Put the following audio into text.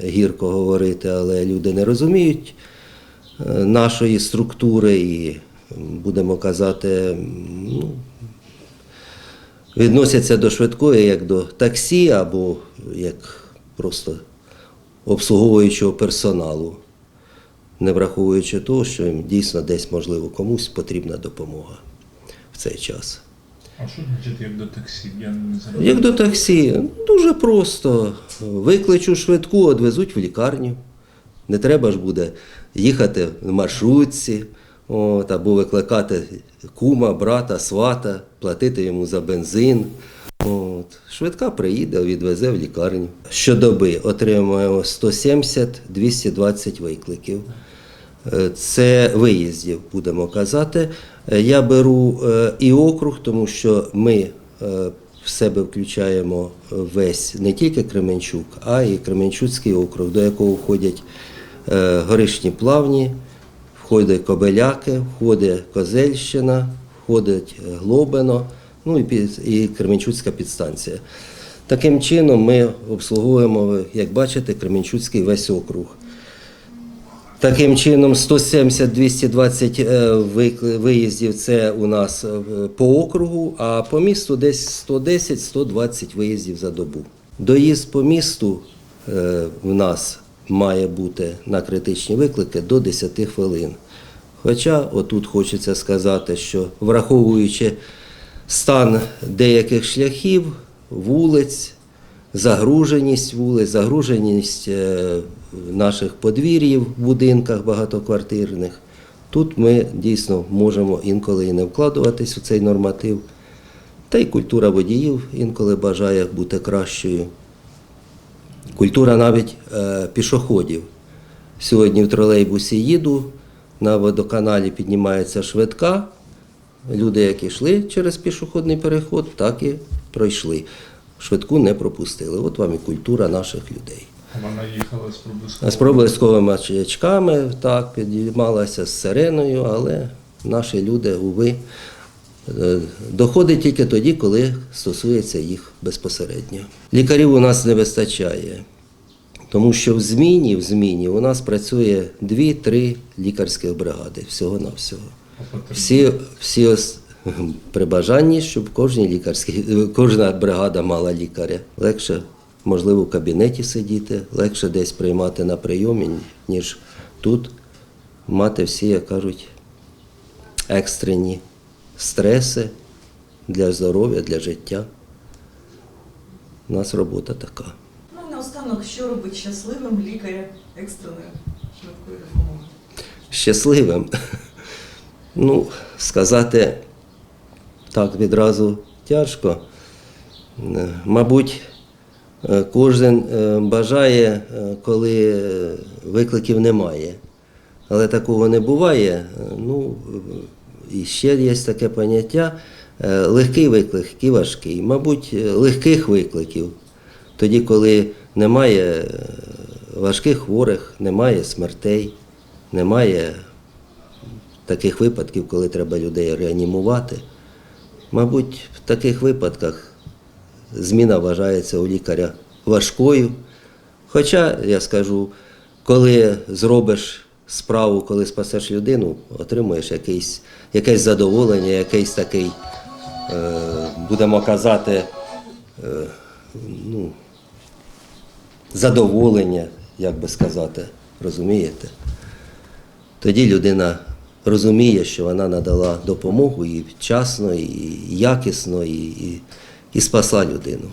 гірко говорити, але люди не розуміють е, нашої структури і, будемо казати, ну, відносяться до швидкої як до таксі або як просто обслуговуючого персоналу, не враховуючи того, що їм дійсно десь, можливо, комусь потрібна допомога в цей час. А що значить як до таксі? Я не. Як до таксі, дуже просто. Викличу швидку, одвезуть в лікарню. Не треба ж буде їхати в маршрутці, от, або викликати кума, брата, свата, платити йому за бензин. От. Швидка приїде, відвезе в лікарню. Щодоби отримуємо 170-220 викликів. Е, Це виїздів, будемо казати. Е, Я беру е, і округ, тому що ми е, в себе включаємо весь не тільки Кременчук, а й Кременчуцький округ, до якого входять горишні плавні, входить Кобеляки, входить Козельщина, входить Глобино, ну і, під- і Кременчуцька підстанція. Таким чином ми обслуговуємо, як бачите, Кременчуцький весь округ. Таким чином, 170-220 е, виїздів це у нас е, по округу, а по місту десь 110-120 виїздів за добу. Доїзд по місту е, в нас має бути на критичні виклики до 10 хвилин. Хоча отут хочеться сказати, що враховуючи стан деяких шляхів, вулиць, загруженість вулиць, загруженість е, наших подвір'їв в будинках багатоквартирних. Тут ми дійсно можемо інколи і не вкладуватись у цей норматив. Та й культура водіїв інколи бажає бути кращою. Культура навіть е, пішоходів. Сьогодні в тролейбусі їду, на водоканалі піднімається швидка. Люди, які йшли через пішохідний переход, так і пройшли. Швидку не пропустили. От вам і культура наших людей. Вона їхала з А. З проблисковими маячками так, підіймалася з сиреною, але наші люди, уви, е, доходить тільки тоді, коли стосується їх безпосередньо. Лікарів у нас не вистачає, тому що в зміні, в зміні у нас працює 2-3 лікарських бригади всього-навсього. Всі, всі при бажанні, щоб кожній лікарській, кожна бригада мала лікаря. Легше, можливо, в кабінеті сидіти, легше десь приймати на прийомі, ніж тут мати всі, як кажуть, екстрені стреси для здоров'я, для життя. У нас робота така. Ну і наостанок, що робить щасливим лікаря екстреної швидкої допомоги? щасливим. Ну, сказати так відразу тяжко. Е, Мабуть, е, кожен е, бажає, коли викликів немає. Але такого не буває. Ну, і ще є таке поняття легкий виклик і важкий. Мабуть, легких викликів. Тоді, коли немає важких хворих, немає смертей, немає таких випадків, коли треба людей реанімувати. Мабуть, в таких випадках зміна вважається у лікаря важкою. Хоча, я скажу, коли зробиш справу, коли спасеш людину, отримуєш якийсь, якесь задоволення, якийсь такий, е, будемо казати, е, ну, задоволення, як би сказати, розумієте? Тоді людина розуміє, що вона надала допомогу і вчасно, і якісно, і, і, і спасла людину.